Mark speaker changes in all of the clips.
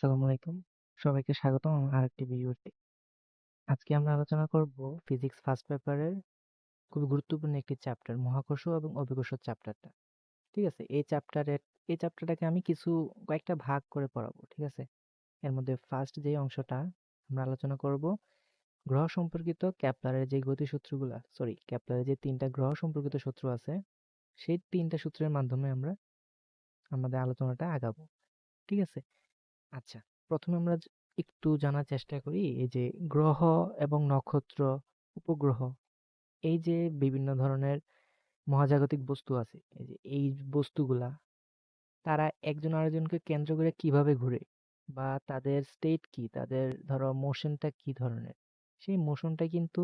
Speaker 1: আসসালামু আলাইকুম। সবাইকে স্বাগতম আমার আরেকটি ভিডিওতে। আজকে আমরা আলোচনা করব ফিজিক্স ফার্স্ট পেপারের খুব গুরুত্বপূর্ণ একটি চ্যাপ্টার, মহাকর্ষ এবং অভিকর্ষ চ্যাপ্টারটা। ঠিক আছে? এই চ্যাপ্টারের, এই চ্যাপ্টারটাকে আমি কিছু কয়েকটা ভাগ করে পড়াবো, ঠিক আছে? এর মধ্যে ফার্স্ট যে অংশটা আমরা আলোচনা করব, গ্রহ সম্পর্কিত ক্যাপলারের যে গতিসূত্রগুলা, সরি, ক্যাপলারের যে তিনটা গ্রহ সম্পর্কিত সূত্র আছে, সেই তিনটা সূত্রের মাধ্যমে আমরা, আমাদের আলোচনাটা আগাবো। ঠিক আছে? আচ্ছা প্রথমে আমরা একটু জানার চেষ্টা করি, এই যে গ্রহ এবং নক্ষত্র, উপগ্রহ, এই যে বিভিন্ন ধরনের মহাজাগতিক বস্তু আছে, এই যে এই বস্তুগুলা, তারা একজন আরেকজনকে কেন্দ্র করে কীভাবে ঘুরে বা তাদের স্টেট কি, তাদের ধরো মোশনটা কি ধরনের, সেই মোশনটা কিন্তু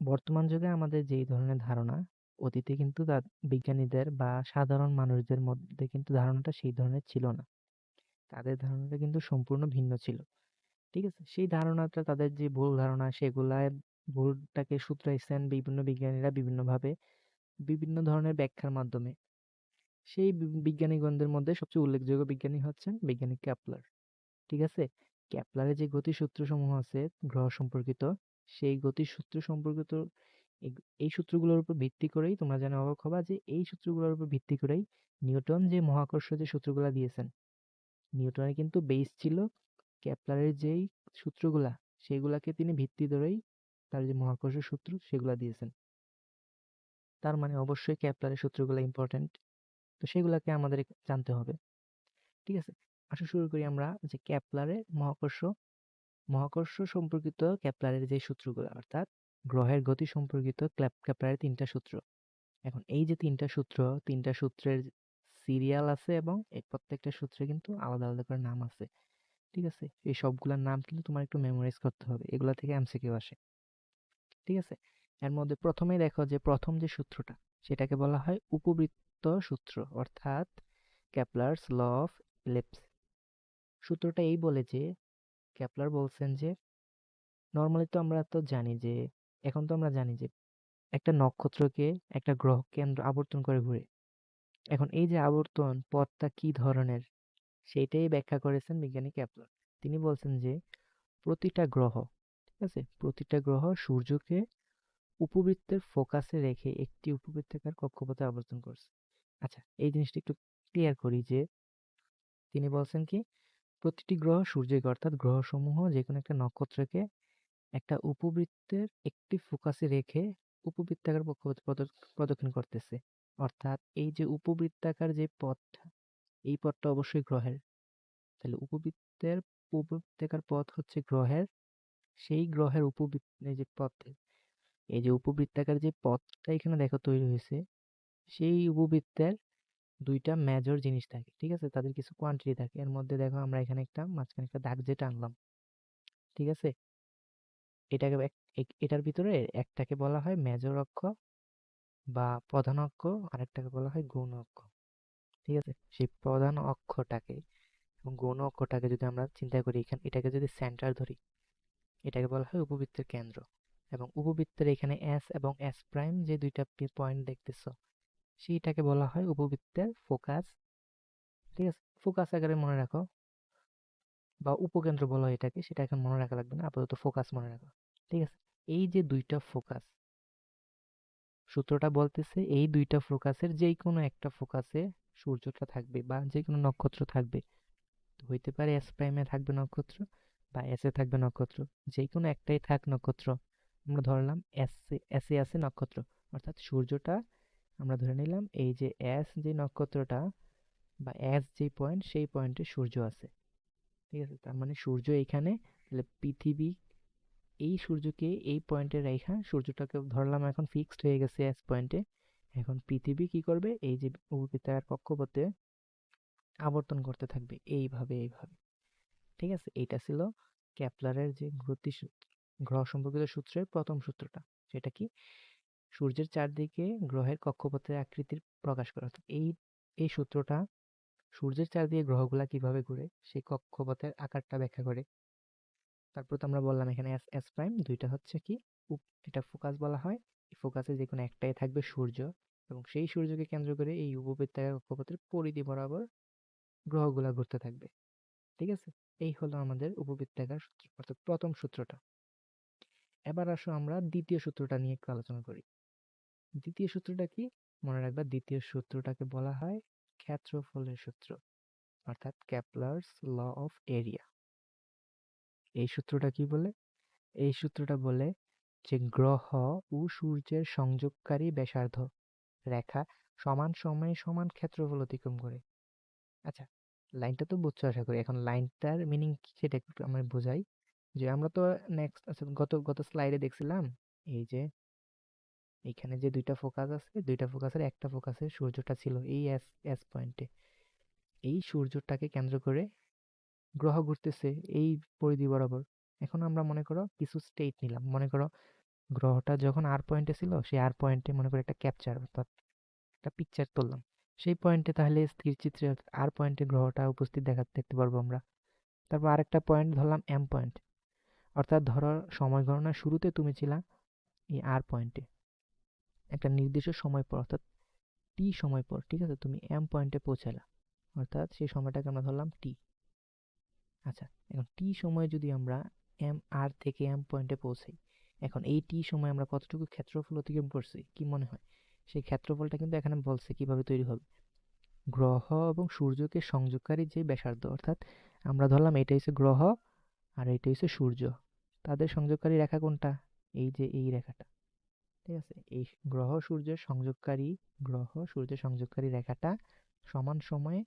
Speaker 1: বর্তমান যুগে আমাদের যেই ধরনের ধারণা, অতীতে কিন্তু বিজ্ঞানীদের বা সাধারণ মানুষদের মধ্যে কিন্তু ধারণাটা সেই ধরনের ছিল না। তাদের ধারণাটা কিন্তু সম্পূর্ণ ভিন্ন ছিল। ঠিক আছে? সেই ধারণাটা, তাদের যে ভুল ধারণা, সেগুলায় ভুলটাকে শুধরাইছেন বিভিন্ন বিজ্ঞানীরা বিভিন্নভাবে বিভিন্ন ধরনের ব্যাখ্যার মাধ্যমে। সেই বিজ্ঞানীগণদের মধ্যে সবচেয়ে উল্লেখযোগ্য বিজ্ঞানী হচ্ছেন বিজ্ঞানী ক্যাপলার। ঠিক আছে? ক্যাপলারের যে গতিসূত্র সমূহ আছে গ্রহ সম্পর্কিত, সেই গতিসূত্র সম্পর্কিত এই সূত্রগুলোর উপর ভিত্তি করেই তোমরা জানো অবাক হবা যে এই সূত্রগুলোর উপর ভিত্তি করেই নিউটন যে মহাকর্ষ যে সূত্রগুলা দিয়েছেন নিউটনের কিন্তু বেস ছিল কেপলারের যেই সূত্রগুলা, সেগুলাকে তিনি ভিত্তি ধরেই তার যে মহাকর্ষ সূত্র, সেগুলা দিয়েছেন। তার মানে অবশ্যই কেপলারের সূত্রগুলো ইম্পর্টেন্ট তো সেগুলাকে আমাদের জানতে হবে। ঠিক আছে? আসা শুরু করি আমরা যে কেপলারের মহাকর্ষ মহাকর্ষ সম্পর্কিত কেপলারের যে সূত্রগুলো, অর্থাৎ গ্রহের গতি সম্পর্কিত কেপলারের তিনটা সূত্র। এখন এই যে তিনটা সূত্র, তিনটা সূত্রের সিরিয়াল আছে এবং প্রত্যেকটা সূত্রে কিন্তু আলাদা আলাদা করে নাম আছে। ঠিক আছে? এই সবগুলোর নাম কিন্তু তোমার একটু মেমোরাইজ করতে হবে। এগুলা থেকে এমসিকিউ আসে। ঠিক আছে? এর মধ্যে প্রথমে দেখো যে প্রথম যে সূত্রটা, সেটাকে বলা হয় উপবৃত্ত সূত্র, অর্থাৎ ক্যাপলার্স ল অফ ইলিপস সূত্রটা এই বলে যে ক্যাপলার বলছেন যে নর্মালি তো আমরা তো জানি যে, এখন তো আমরা জানি যে, একটা নক্ষত্রকে একটা গ্রহ কেন্দ্র আবর্তন করে ঘুরে। এখন এই যে আবর্তন পথটা কি ধরনের? সেইটাই ব্যাখ্যা করেছেন বিজ্ঞানী ক্যাপলার। তিনি বলছেন যে, প্রতিটা গ্রহ, ঠিক আছে? প্রতিটা গ্রহ সূর্যকে উপবৃত্তের ফোকাসে রেখে একটি উপবৃত্তাকার কক্ষপথে আবর্তন করছে। আচ্ছা এই জিনিসটা একটু ক্লিয়ার করি যে, তিনি বলছেন কি, প্রতিটি গ্রহ সূর্যকে, অর্থাৎ গ্রহসমূহ যে কোনো একটা নক্ষত্রকে একটা উপবৃত্তের একটি ফোকাসে রেখে উপবৃত্তাকার কক্ষপথে প্রদ- প্রদক্ষিণ করতেছে। অর্থাৎ এই যে উপবৃত্তাকার যে পথটা এই পথটা অবশ্যই গ্রহের। তাহলে উপবৃত্তের উপবৃত্তাকার পথ হচ্ছে গ্রহের, সেই গ্রহের উপবৃত্ত যে পথে এই যে উপবৃত্তাকার যে পথটা এখানে দেখো তৈরি হয়েছে, সেই উপবৃত্তের দুইটা মেজর জিনিস থাকে, ঠিক আছে? তাদের কিছু কোয়ান্টিটি থাকে। এর মধ্যে দেখো আমরা এখানে একটা, মাঝখানে একটা দাগ যেটা আনলাম, ঠিক আছে? এটাকে এটার ভিতরে একটাকে বলা হয় মেজর অক্ষ বা প্রধান অক্ষ, আরেকটাকে বলা হয় গৌণ অক্ষ। ঠিক আছে? সেই প্রধান অক্ষটাকে এবং গৌণ অক্ষটাকে যদি আমরা চিন্তা করি, এখানে, এটাকে যদি সেন্টার ধরি, এটাকে বলা হয় উপবৃত্তের কেন্দ্র। এবং উপবৃত্তের এখানে এস এবং এস প্রাইম যে দুইটা পয়েন্ট দেখতেছো, সেইটাকে বলা হয় উপবৃত্তের ফোকাস ঠিক আছে? ফোকাস আকারে মনে রাখো বা উপকেন্দ্র বলা হয় এটাকে, সেটা এখন মনে রাখা লাগবে না, আপাতত ফোকাস মনে রাখো। ঠিক আছে? এই যে দুইটা ফোকাস সূত্রটা বলতেছে এই দুইটা ফোকাসের যেই কোনো একটা ফোকাসে সূর্যটা থাকবে বা যে কোনো নক্ষত্র থাকবে। হইতে পারে এস প্রাইমে থাকবে নক্ষত্র বা এস এ থাকবে নক্ষত্র যে কোনো একটাই থাক নক্ষত্র। আমরা ধরলাম এস এস এ আছে নক্ষত্র, অর্থাৎ সূর্যটা আমরা ধরে নিলাম এই যে এস যে নক্ষত্রটা বা এস যে পয়েন্ট সেই পয়েন্টে সূর্য আছে। ঠিক আছে? তার মানে সূর্য এইখানে তাহলে পৃথিবী এই সূর্যকে, এই পয়েন্টে রেখা, সূর্যটাকে ধরলাম এখন ফিক্সড হয়ে গেছে এস পয়েন্টে এখন পৃথিবী কি করবে? এই যে উপবৃত্তাকার কক্ষপথে আবর্তন করতে থাকবে। এইভাবে এইভাবে। ঠিক আছে? এইটা ছিল ক্যাপলারের যে গতি গ্রহ সম্পর্কিত সূত্রের প্রথম সূত্রটা। সেটা কি? সূর্যের চারদিকে গ্রহের কক্ষপথের আকৃতির প্রকাশ করা। এই এই সূত্রটা সূর্যের চারদিকে গ্রহগুলা কীভাবে ঘুরে? সেই কক্ষপথের আকারটা ব্যাখ্যা করে। তারপর তো আমরা বললাম এখানে এস এস প্রাইম দুইটা হচ্ছে কি? এটা ফোকাস বলা হয়। এই ফোকাসে যে কোনো একটাই থাকবে সূর্য। এবং সেই সূর্যকে কেন্দ্র করে এই উপবৃত্তাকার কক্ষপথের পরিধি বরাবর গ্রহগুলা ঘুরতে থাকবে। ঠিক আছে? এই হলো আমাদের উপবৃত্তাকার সূত্র, অর্থাৎ প্রথম সূত্রটা। এবার আসো আমরা দ্বিতীয় সূত্রটা নিয়ে একটু আলোচনা করি। দ্বিতীয় সূত্রটা কি? মনে রাখবা দ্বিতীয় সূত্রটাকে বলা হয় ক্ষেত্রফলের সূত্র, অর্থাৎ ক্যাপলার্স ল অফ এরিয়া। এই সূত্রটা কি বলে? এই সূত্রটা বলে যে গ্রহ ও সূর্যের সংযোগকারী ব্যাসার্ধ রেখা সমান সময়ে সমান ক্ষেত্রফল অতিক্রম করে। আচ্ছা লাইনটা তো বুঝছ আশা করি। এখন লাইনটার মিনিং সেটা একটু আমরা বোঝাই। যে আমরা তো নেক্সট আচ্ছা গত গত স্লাইডে দেখছিলাম এই যে এখানে যে দুইটা ফোকাস আছে, দুইটা ফোকাসের একটা ফোকাসে সূর্যটা ছিল এই এস এস পয়েন্টে এই সূর্যটাকে কেন্দ্র করে গ্রহ ঘুরতেছে, এই পরিধি বরাবর। এখন আমরা মনে করো কিছু স্টেট নিলাম। মনে করো গ্রহটা যখন আর পয়েন্টে ছিল, সেই আর পয়েন্টে মনে করো একটা ক্যাপচার অর্থাৎ একটা পিকচার তুললাম। সেই পয়েন্টে তাহলে স্থির চিত্রে আর পয়েন্টে গ্রহটা উপস্থিত দেখা, দেখতে পারব আমরা। তারপর আরেকটা পয়েন্ট ধরলাম এম পয়েন্ট অর্থাৎ ধরো সময় গণনার শুরুতে তুমি ছিলা এই আর পয়েন্টে একটা নির্দিষ্ট সময় পর, অর্থাৎ টি সময় পর, ঠিক আছে? তুমি এম পয়েন্টে পৌঁছালা। অর্থাৎ সেই সময়টাকে আমরা ধরলাম টি আচ্ছা এখন টি সময়ে যদি আমরা এম আর থেকে এম পয়েন্টে পৌঁছাই, এখন এই টি সময় আমরা কতটুকু ক্ষেত্রফল অতিক্রম করছি, কি মনে হয়? সেই ক্ষেত্রফলটা কিন্তু এখানে বলছে কীভাবে তৈরি হবে। গ্রহ এবং সূর্যকে সংযোগকারী যে ব্যাসার্ধ, অর্থাৎ আমরা ধরলাম এটা হচ্ছে গ্রহ আর এটা হচ্ছে সূর্য, তাদের সংযোগকারী রেখা কোনটা? এই যে এই রেখাটা, ঠিক আছে? এই গ্রহ সূর্যের সংযোগকারী, গ্রহ সূর্যের সংযোগকারী রেখাটা সমান সময়ে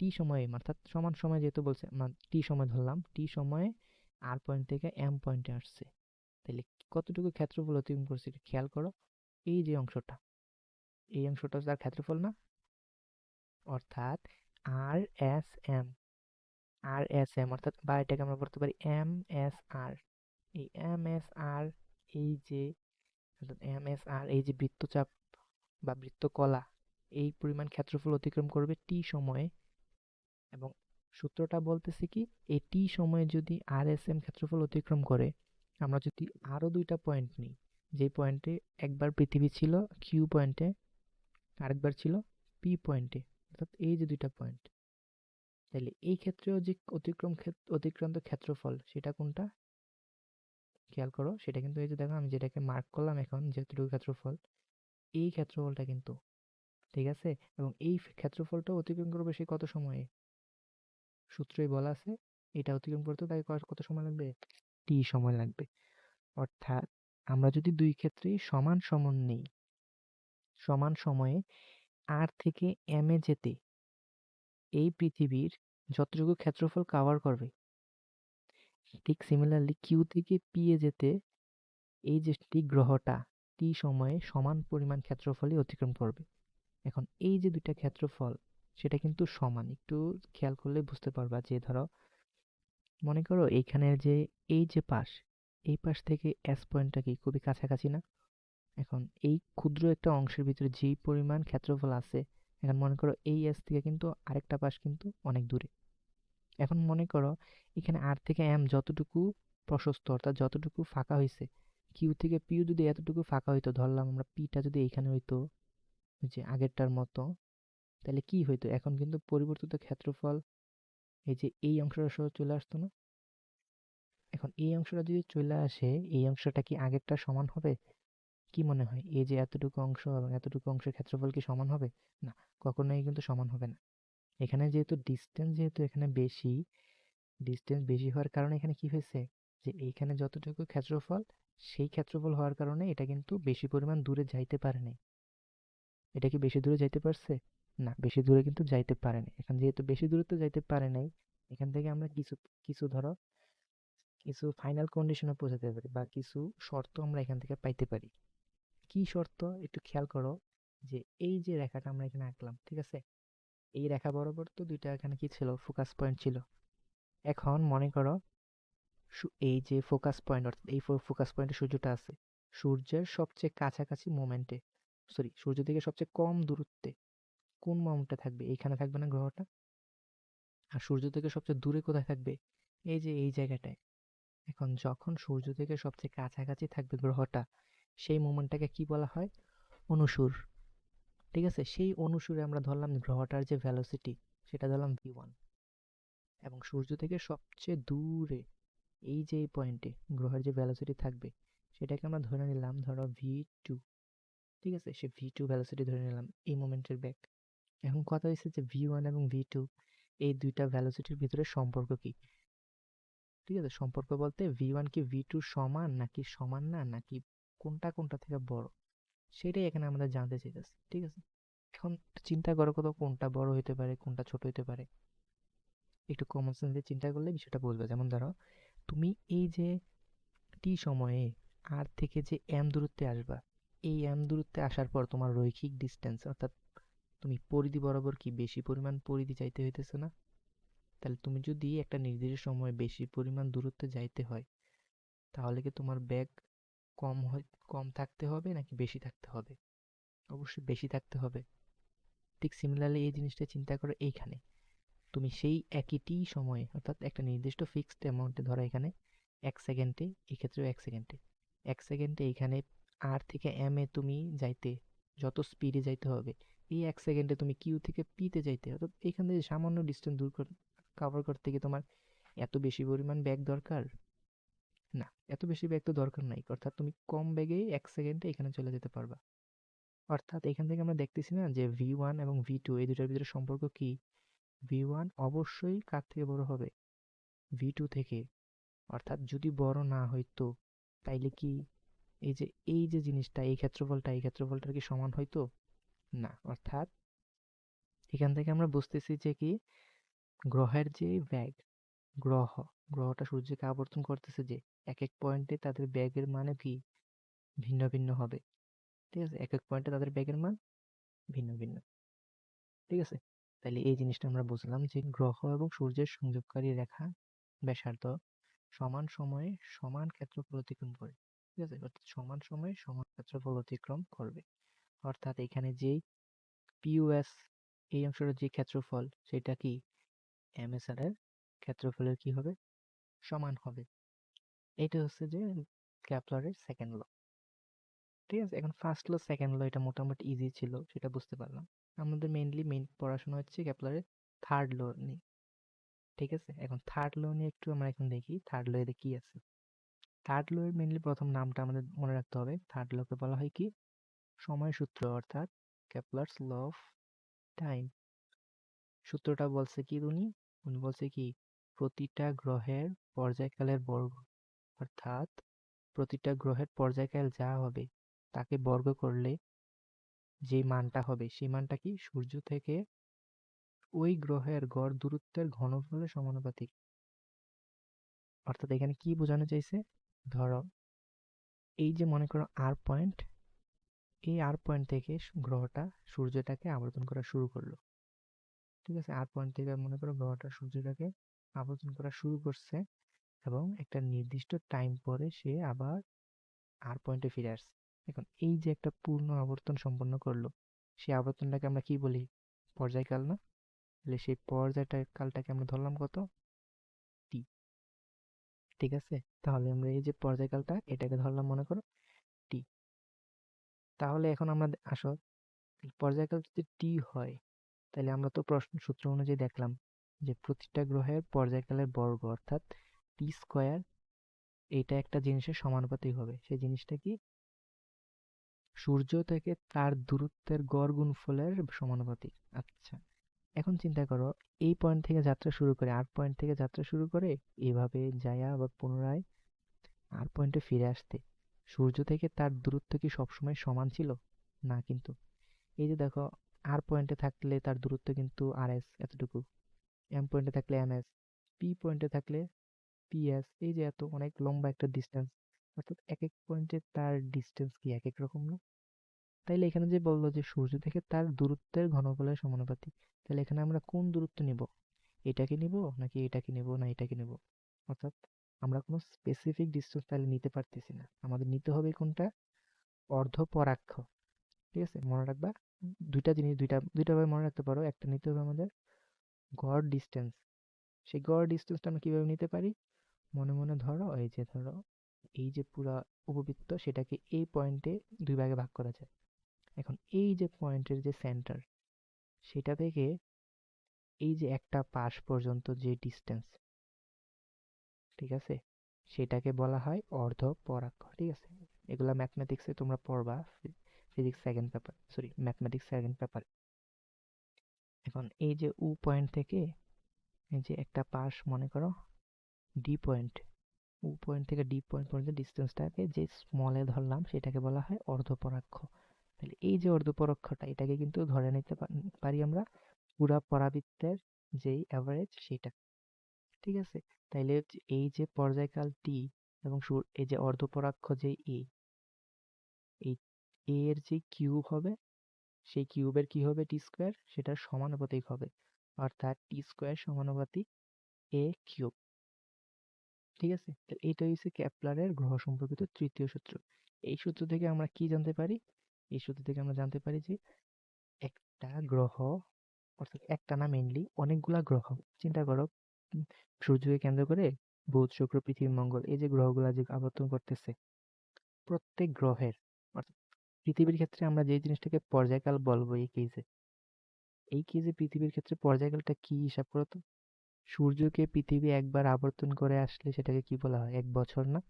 Speaker 1: টি সময়ে, অর্থাৎ সমান সময় যেহেতু বলছে টি সময় ধরলাম টি সময়ে আর পয়েন্ট থেকে এম পয়েন্টে আসছে। তাহলে কতটুকু ক্ষেত্রফল অতিক্রম করছে একটু খেয়াল করো, এই যে অংশটা, এই অংশটা তার ক্ষেত্রফল না? অর্থাৎ R S M R S M অর্থাৎ বা এটাকে আমরা বলতে পারি এম এস আর এই এম এস আর এই যে, অর্থাৎ এম এস আর এই যে বৃত্তচাপ বা বৃত্তকলা, এই পরিমাণ ক্ষেত্রফল অতিক্রম করবে টি সময়ে এবং সূত্রটা বলতেছে কি, এটি সময়ে যদি আর এস এম ক্ষেত্রফল অতিক্রম করে, আমরা যদি আরও দুইটা পয়েন্ট নিই, যে পয়েন্টে একবার পৃথিবী ছিল কিউ পয়েন্টে আরেকবার ছিল পি পয়েন্টে অর্থাৎ এই যে দুইটা পয়েন্ট তাহলে এই ক্ষেত্রেও যে অতিক্রম অতিক্রান্ত ক্ষেত্রফল, সেটা কোনটা? খেয়াল করো, সেটা কিন্তু এই যে দেখো, আমি যেটাকে মার্ক করলাম এখন যেহেতুটুকু ক্ষেত্রফল, এই ক্ষেত্রফলটা কিন্তু, ঠিক আছে? এবং এই ক্ষেত্রফলটা অতিক্রম করবে সে কত সময়ে? সূত্রই বলা আছে, এটা অতিক্রম করতে তাকে কত সময় লাগবে? টি সময় লাগবে। অর্থাৎ আমরা যদি দুই ক্ষেত্রেই সমান সমন নেই, সমান সময়ে আর থেকে এম এ যেতে এই পৃথিবীর যতটুকু ক্ষেত্রফল কাভার করবে, ঠিক সিমিলারলি কিউ থেকে পি এ যেতে এই যে টি গ্রহটা, টি সময়ে সমান পরিমাণ ক্ষেত্রফলই অতিক্রম করবে। এখন এই যে দুইটা ক্ষেত্রফল সেটা কিন্তু সমান। একটু খেয়াল করলে বুঝতে পারবা যে, ধরো, মনে করো এইখানের যে, এই যে পাশ, এই পাশ থেকে এস পয়েন্টটা কি খুবই কাছাকাছি না? এখন এই ক্ষুদ্র একটা অংশের ভিতরে যেই পরিমাণ ক্ষেত্রফল আছে, এখন মনে করো এই এস থেকে কিন্তু আরেকটা পাশ কিন্তু অনেক দূরে। এখন মনে করো এখানে আর থেকে এম যতটুকু প্রশস্ত, অর্থাৎ যতটুকু ফাঁকা হয়েছে কিউ থেকে পিউ যদি এতটুকু ফাঁকা হইতো, ধরলাম আমরা পিটা যদি এইখানে হইতো যে আগেরটার মতো তাহলে কি হইতো? এখন কিন্তু পরিবর্তিত ক্ষেত্রফল এই যে এই অংশটা সহ চলে আসতো না? এখন এই অংশটা যদি চলে আসে, এই অংশটা কি আগেরটা সমান হবে? কি মনে হয়? এই যে এতটুকু অংশ এবং এতটুকু অংশের ক্ষেত্রফল কি সমান হবে? না, কখনোই কিন্তু সমান হবে না। এখানে যেহেতু ডিস্টেন্স যেহেতু এখানে বেশি ডিস্টেন্স বেশি হওয়ার কারণে এখানে কি হয়েছে? যে এইখানে যতটুকু ক্ষেত্রফল, সেই ক্ষেত্রফল হওয়ার কারণে এটা কিন্তু বেশি পরিমাণ দূরে যাইতে পারে নাই। এটা কি বেশি দূরে যাইতে পারছে? না, বেশি দূরে কিন্তু যাইতে পারে নাই। এখান যেহেতু বেশি দূরে তো যাইতে পারে নাই, এখান থেকে আমরা কিছু কিছু ধরো, কিছু ফাইনাল কন্ডিশনে পৌঁছাতে পারি বা কিছু শর্ত আমরা এখান থেকে পাইতে পারি। কি শর্ত? একটু খেয়াল করো যে এই যে রেখাটা আমরা এখানে আঁকলাম, ঠিক আছে? এই রেখা বরাবর তো দুইটা এখানে কি ছিল? ফোকাস পয়েন্ট ছিল। এখন মনে করো এই যে ফোকাস পয়েন্ট অর্থাৎ এই ফোকাস পয়েন্টে সূর্যটা আছে। সূর্যের সবচেয়ে কাছাকাছি মোমেন্টে সরি সূর্য থেকে সবচেয়ে কম দূরত্বে কোন মোমেন্টে থাকবে? এইখানে থাকবে না গ্রহটা? আর সূর্য থেকে সবচেয়ে দূরে কোথায় থাকবে? এই যে এই জায়গাটায়। এখন যখন সূর্য থেকে সবচেয়ে কাছাকাছি থাকবে গ্রহটা, সেই মোমেন্টটাকে কি বলা হয়? অনুসুর। ঠিক আছে? সেই অনুসুরে আমরা ধরলাম গ্রহটার যে ভ্যালোসিটি সেটা ধরলাম ভি ওয়ান এবং সূর্য থেকে সবচেয়ে দূরে এই যে এই পয়েন্টে গ্রহের যে ভ্যালোসিটি থাকবে, সেটাকে আমরা ধরে নিলাম ধরো ভি টু ঠিক আছে? সে ভি টু ভ্যালোসিটি ধরে নিলাম এই মোমেন্টের ব্যাক এখন কথা হচ্ছে যে ভি ওয়ান এবং ভি টু এই দুইটা ভ্যালোসিটির ভিতরে সম্পর্ক কি? ঠিক আছে, সম্পর্ক বলতে ভি ওয়ান কি ভি টু সমান নাকি সমান না, নাকি কোনটা কোনটা থেকে বড়? সেটাই এখানে আমাদের জানতে চাইতেছি, ঠিক আছে? এখন চিন্তা করো কত কোনটা বড় হতে পারে, কোনটা ছোট হতে পারে। একটু কমন সেন্স দিয়ে চিন্তা করলে বিষয়টা বুঝবে। যেমন ধরো, তুমি এই যে টি সময়ে আর থেকে যে এম দূরত্বে আসবা, এই এম দূরত্বে আসার পর তোমার রৈখিক ডিস্টেন্স অর্থাৎ তুমি পরিধি বরাবর কি বেশি পরিমাণ পরিধি যাইতে হইতেছে না? তাহলে তুমি যদি একটা নির্দিষ্ট সময়ে বেশি পরিমাণ দূরত্বে যাইতে হয়, তাহলে কি তোমার ব্যাগ কম হয়, কম থাকতে হবে নাকি বেশি থাকতে হবে? অবশ্যই বেশি থাকতে হবে। ঠিক সিমিলারলি এই জিনিসটা চিন্তা করো এইখানে। তুমি সেই একই টি সময়ে, অর্থাৎ একটা নির্দিষ্ট ফিক্সড অ্যামাউন্টে ধরো এখানে এক সেকেন্ডে এক্ষেত্রেও এক সেকেন্ডে এক সেকেন্ডে এইখানে আর থেকে এম এ তুমি যাইতে, যত স্পিডে যাইতে হবে এই এক সেকেন্ডে তুমি কিউ থেকে পিতে যাইতে অর্থাৎ এখান থেকে সামান্য ডিস্টেন্স দূর কাভার করতে গিয়ে তোমার এত বেশি পরিমাণ ব্যাগ দরকার? না, এত বেশি ব্যাগ তো দরকার নাই। অর্থাৎ তুমি কম ব্যাগে এক সেকেন্ডে এখানে চলে যেতে পারবা। অর্থাৎ এখান থেকে আমরা দেখতেছি না যে ভি ওয়ান এবং ভি টু এই দুটার ভিতরে সম্পর্ক কি? ভি ওয়ান অবশ্যই কার থেকে বড় হবে? ভি টু থেকে। অর্থাৎ যদি বড় না হইতো, তাইলে কি এই যে এই যে জিনিসটা, এই ক্ষেত্রফলটা, এই ক্ষেত্রফলটার কি সমান হইতো? না, অর্থাৎ এখান থেকে আমরা বুঝতেছি যে কি? গ্রহের যে ব্যাগ, গ্রহ, গ্রহটা সূর্যকে আবর্তন করতেছে যে এক এক পয়েন্টে তাদের ব্যাগের মানে কি? ভিন্ন ভিন্ন হবে। ঠিক আছে? এক এক পয়েন্টে তাদের ব্যাগের মান ভিন্ন ভিন্ন। ঠিক আছে? তাহলে এই জিনিসটা আমরা বুঝলাম যে গ্রহ এবং সূর্যের সংযোগকারী রেখা ব্যাসার্ধ সমান সময়ে সমান ক্ষেত্রফল অতিক্রম করে। ঠিক আছে? অর্থাৎ সমান সময়ে সমান ক্ষেত্রফল অতিক্রম করবে। অর্থাৎ এখানে যেই পিউএস এই অংশটার যে ক্ষেত্রফল, সেটা কি? এমএসআর এর ক্ষেত্রফলের কি হবে? সমান হবে। এটা হচ্ছে যে ক্যাপলারের সেকেন্ড ল ঠিক আছে? এখন ফার্স্ট ল সেকেন্ড ল এটা মোটামুটি ইজি ছিল, সেটা বুঝতে পারলাম। আমাদের মেইনলি মেইন পড়াশোনা হচ্ছে ক্যাপলারের থার্ড ল নিয়ে। ঠিক আছে? এখন থার্ড ল নিয়ে একটু আমরা এখন দেখি থার্ড ল এতে কি আছে? থার্ড ল এর মেইনলি প্রথম নামটা আমাদের মনে রাখতে হবে। থার্ড লকে বলা হয় কি? সময় সূত্র অর্থাৎ ক্যাপলার্স ল অফ টাইম সূত্রটা বলছে কি উনি? উনি বলছে কি, প্রতিটা গ্রহের পর্যায়কালের বর্গ, অর্থাৎ প্রতিটা গ্রহের পর্যায়কাল যা হবে, তাকে বর্গ করলে যে মানটা হবে, সেই মানটা কি? সূর্য থেকে ওই গ্রহের গড় দূরত্বের ঘনফলের সমানুপাতিক। অর্থাৎ এখানে কি বোঝানো চাইছে? ধরো, এই যে মনে করো আর পয়েন্ট এই আর পয়েন্ট থেকে গ্রহটা সূর্যটাকে আবর্তন করা শুরু করল। ঠিক আছে? আর পয়েন্ট থেকে মনে করো গ্রহটা সূর্যটাকে আবর্তন করা শুরু করছে এবং একটা নির্দিষ্ট টাইম পরে সে আবার আর পয়েন্টে ফিরে আসছে। এখন এই যে একটা পূর্ণ আবর্তন সম্পন্ন করল সেই আবর্তনটাকে আমরা কি বলি? পর্যায়কাল না? তাহলে সেই পর্যায়টা কালটাকে আমরা ধরলাম কত? টি। ঠিক আছে? তাহলে আমরা এই যে পর্যায়কালটা, এটাকে ধরলাম মনে করো তাহলে এখন আমরা আসো। পর্যায়কাল যদি টি হয়, তাহলে আমরা তো প্রশ্ন, সূত্র অনুযায়ী দেখলাম যে প্রতিটা গ্রহের পর্যায়কালের বর্গ, অর্থাৎ টি স্কোয়ার এটা একটা জিনিসের সমানুপাতিক হবে। সেই জিনিসটা কি? সূর্য থেকে তার দূরত্বের গড় গুণফলের সমানুপাতিক। আচ্ছা এখন চিন্তা করো, এই পয়েন্ট থেকে যাত্রা শুরু করে আর পয়েন্ট থেকে যাত্রা শুরু করে এভাবে যায়া আবার পুনরায় আর পয়েন্টে ফিরে আসতে। সূর্য থেকে তার দূরত্ব কি সবসময় সমান ছিল? না কিন্তু। এই যে দেখো আর পয়েন্টে থাকলে তার দূরত্ব কিন্তু আর এস এতটুকু এম পয়েন্টে থাকলে এম এস পি পয়েন্টে থাকলে পি এস এই যে এত অনেক লম্বা একটা ডিস্টেন্স অর্থাৎ এক এক পয়েন্টে তার ডিস্টেন্স কি এক এক রকম না? তাইলে এখানে যে বলল যে সূর্য থেকে তার দূরত্বের ঘনফলের সমানুপাতিক তাহলে এখানে আমরা কোন দূরত্ব নিব? এটাকে নিব নাকি এটাকে নিব না এটাকে নিব? অর্থাৎ আমরা কোনো স্পেসিফিক ডিস্টেন্স তাহলে নিতে পারতেছি না। আমাদের নিতে হবে কোনটা? অর্ধপরাক্ষ। ঠিক আছে? মনে রাখবা? দুইটা জিনিস, দুইটা দুইটা ভাবে মনে রাখতে পারো। একটা নিতে হবে আমাদের গড় ডিস্টেন্স সেই গড় ডিস্টেন্সটা আমরা কীভাবে নিতে পারি? মনে মনে ধরো, এই যে ধরো, এই যে পুরা উপবৃত্ত, সেটাকে এই পয়েন্টে দুই ভাগে ভাগ করা যায়। এখন এই যে পয়েন্টের যে সেন্টার সেটা থেকে এই যে একটা পাশ পর্যন্ত যে ডিস্টেন্স ঠিক আছে? সেটাকে বলা হয় অর্ধ পরাক্ষ, ঠিক আছে? এগুলা ম্যাথমেটিক্সে তোমরা পড়বা physics second paper sorry mathematics second paper এখন এই যে উ পয়েন্ট থেকে, এই যে একটা পাশ, মনে করো ডি পয়েন্ট উ পয়েন্ট থেকে ডি পয়েন্ট পর্যন্ত ডিস্টেন্সটাকে যে স্মলে ধরলাম, সেটাকে বলা হয় অর্ধপরাক্ষ তাহলে এই যে অর্ধপরাক্ষটা এটাকে কিন্তু ধরে নিতে পারি আমরা? পুরা পরাবৃত্তের যেই অ্যাভারেজ সেটা। ঠিক আছে? তাইলে এই যে পর্যায়কাল টি এবং এই যে অর্ধপরাক্ষ যে এ এর যে কিউব হবে, সেই কিউবের কি হবে টি স্কোয়ার? সেটার সমানুপাতিক হবে। অর্থাৎ টি স্কোয়ার সমানুপাতিক এ কিউব। ঠিক আছে? এইটা হচ্ছে ক্যাপলারের গ্রহ সম্পর্কিত তৃতীয় সূত্র। এই সূত্র থেকে আমরা কি জানতে পারি? এই সূত্র থেকে আমরা জানতে পারি যে একটা গ্রহ, অর্থাৎ একটা না মেইনলি অনেকগুলা গ্রহ, চিন্তা করো সূর্যকে কেন্দ্র করে বুধ, শুক্র, পৃথিবী, মঙ্গল এই যে গ্রহগুলো যে আবর্তন করতেছে, প্রত্যেক গ্রহের অর্থাৎ পৃথিবীর ক্ষেত্রে আমরা যে জিনিসটাকে পর্যায়কাল বলব এই কেজে এই কেজে পৃথিবীর ক্ষেত্রে পর্যায়কালটা কি হিসাব করো তো? সূর্যকে পৃথিবী একবার আবর্তন করে আসলে সেটাকে কি বলা হয়? এক বছর না?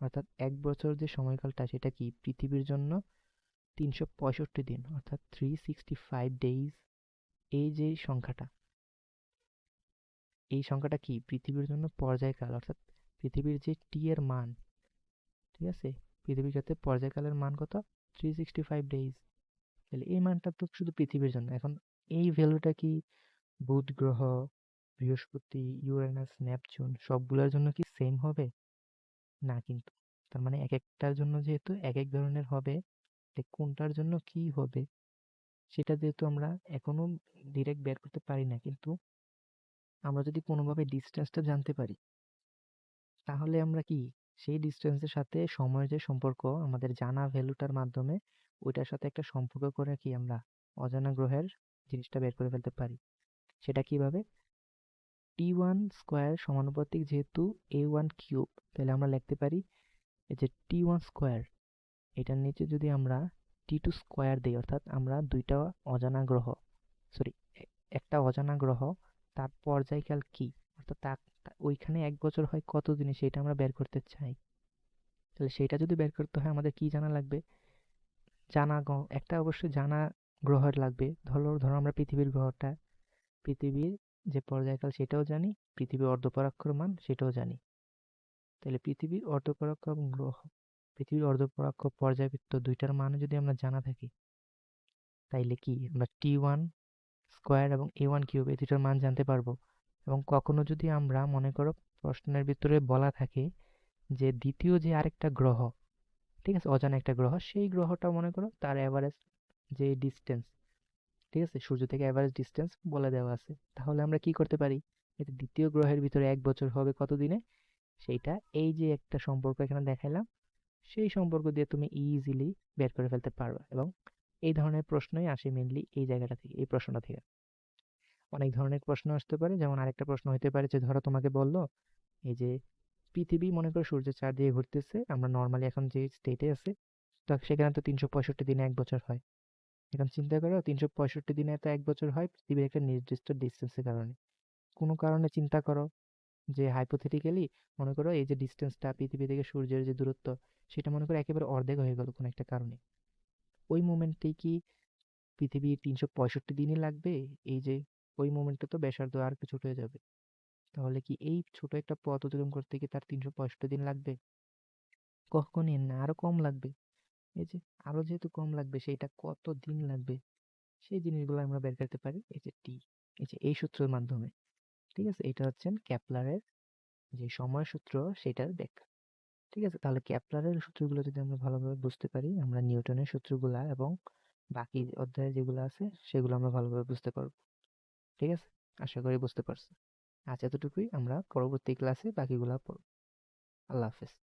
Speaker 1: অর্থাৎ এক বছর যে সময়কালটা সেটা কি? পৃথিবীর জন্য তিনশো পঁয়ষট্টি দিন, অর্থাৎ থ্রি সিক্সটি ফাইভ ডেইজ এই যে সংখ্যাটা এই সংখ্যাটা কি? পৃথিবীর জন্য পর্যায়কাল, অর্থাৎ পৃথিবীর যে টি এর মান, ঠিক আছে? পৃথিবীর ক্ষেত্রে পর্যায়কালের মান কত? থ্রি সিক্সটি ফাইভ ডেইজ তাহলে এই মানটা তো শুধু পৃথিবীর জন্য। এখন এই ভ্যালুটা কি? বুধ গ্রহ, বৃহস্পতি, ইউরেনাস, নেপচুন, সবগুলোর জন্য কি সেম হবে? না কিন্তু। তার মানে এক একটার জন্য যেহেতু এক এক ধরনের হবে কোনটার জন্য কি হবে? সেটা যেহেতু আমরা এখনও ডিরেক্ট বের করতে পারি না, কিন্তু আমরা যদি কোনোভাবে ডিস্টেন্সটা জানতে পারি, তাহলে আমরা কি সেই ডিস্টেন্সের সাথে সময়ের যে সম্পর্ক, আমাদের জানা ভ্যালুটার মাধ্যমে ওইটার সাথে একটা সম্পর্ক করে কি আমরা অজানা গ্রহের জিনিসটা বের করে ফেলতে পারি? সেটা কীভাবে? টি ওয়ান স্কোয়ার সমানুপাতিক যেহেতু এ ওয়ান কিউব তাহলে আমরা লিখতে পারি এই যে টি ওয়ান স্কোয়ার এটার নিচে যদি আমরা টি টু স্কোয়ার দিই, অর্থাৎ আমরা দুইটা অজানা গ্রহ সরি একটা অজানা গ্রহ তার পর্যায়কাল কি? অর্থাৎ তা, ওইখানে এক বছর হয় কত দিনে সেটা আমরা বের করতে চাই? তাহলে সেটা যদি বের করতে হয় আমাদের কি জানা লাগবে? জানা একটা অবশ্যই জানা গ্রহের লাগবে। ধরো ধরো আমরা পৃথিবীর গ্রহটা, পৃথিবীর যে পর্যায়কাল সেটাও জানি, পৃথিবীর অর্ধপরাক্ষর মান সেটাও জানি। তাহলে পৃথিবীর অর্ধপরাক্ষ গ্রহ, পৃথিবীর অর্ধপরাক্ষ পর্যায়বৃত্ত দুইটার মান যদি আমরা জানা থাকি, তাইলে কি? আমরা টি ওয়ান স্কোয়ার এবং এ ওয়ান কিউব, এই দুটার মান জানতে পারব। এবং কখনো যদি আমরা, মনে করো, প্রশ্নের ভিতরে বলা থাকে যে দ্বিতীয় যে আরেকটা গ্রহ, ঠিক আছে, অজানা একটা গ্রহ, সেই গ্রহটা, মনে করো, তার অ্যাভারেজ যে ডিস্টেন্স ঠিক আছে, সূর্য থেকে অ্যাভারেজ ডিস্টেন্স বলে দেওয়া আছে। তাহলে আমরা কি করতে পারি? এটা দ্বিতীয় গ্রহের ভিতরে এক বছর হবে কত দিনে সেইটা এই যে একটা সম্পর্ক এখানে দেখাইলাম, সেই সম্পর্ক দিয়ে তুমি ইজিলি বের করে ফেলতে পারবে। এবং এই ধরনের প্রশ্নই আসে মেনলি এই জায়গাটা থেকে, এই প্রশ্নটা থেকে। অনেক ধরনের প্রশ্ন আসতে পারে, যেমন আরেকটা প্রশ্ন হতে পারে যে, ধরো তোমাকে বলল, এই যে, পৃথিবী মনে করো সূর্যের চার দিয়ে ঘুরতেছে, আমরা নর্মালি এখন যে স্টেটে আছে, তো সেখানে তো তিনশো পঁয়ষট্টি দিনে এক বছর হয়। এখন চিন্তা করো, তিনশো পঁয়ষট্টি দিনে তো এক বছর হয় পৃথিবীর একটা নির্দিষ্ট ডিস্টেন্সের কারণে। কোনো কারণে চিন্তা করো যে হাইপোথেটিক্যালি মনে করো এই যে ডিস্টেন্সটা পৃথিবী থেকে সূর্যের যে দূরত্ব, সেটা মনে করো একেবারে অর্ধেক হয়ে গেল কোনো একটা কারণে। ওই মোমেন্টেই কি পৃথিবীর তিনশো পঁয়ষট্টি দিনই লাগবে? এই যে, ওই মোমেন্টে তো ব্যাসার্ধ আর ছোট হয়ে যাবে। তাহলে কি এই ছোট একটা পথ অতিক্রম করতে কি তার তিনশো পঁয়ষট্টি দিন লাগবে? কখনই না, আরও কম লাগবে। এই যে, আরও যেহেতু কম লাগবে, সেইটা কত দিন লাগবে? সেই জিনিসগুলো আমরা বের করতে পারি। এই যে, টি, এই যে, এই সূত্রের মাধ্যমে। ঠিক আছে? এটা হচ্ছেন ক্যাপলারের যে সময় সূত্র, সেটার ব্যাখ্যা। ঠিক আছে? তাহলে ক্যাপলারের সূত্রগুলো যদি আমরা ভালোভাবে বুঝতে পারি, আমরা নিউটনের সূত্রগুলা এবং বাকি অধ্যায়ে যেগুলো আছে, সেগুলো আমরা ভালোভাবে বুঝতে পারব। ঠিক আছে? আশা করি বুঝতে পারছি আজ এতটুকুই, আমরা পরবর্তী ক্লাসে বাকিগুলা পড়ব। আল্লাহ হাফেজ।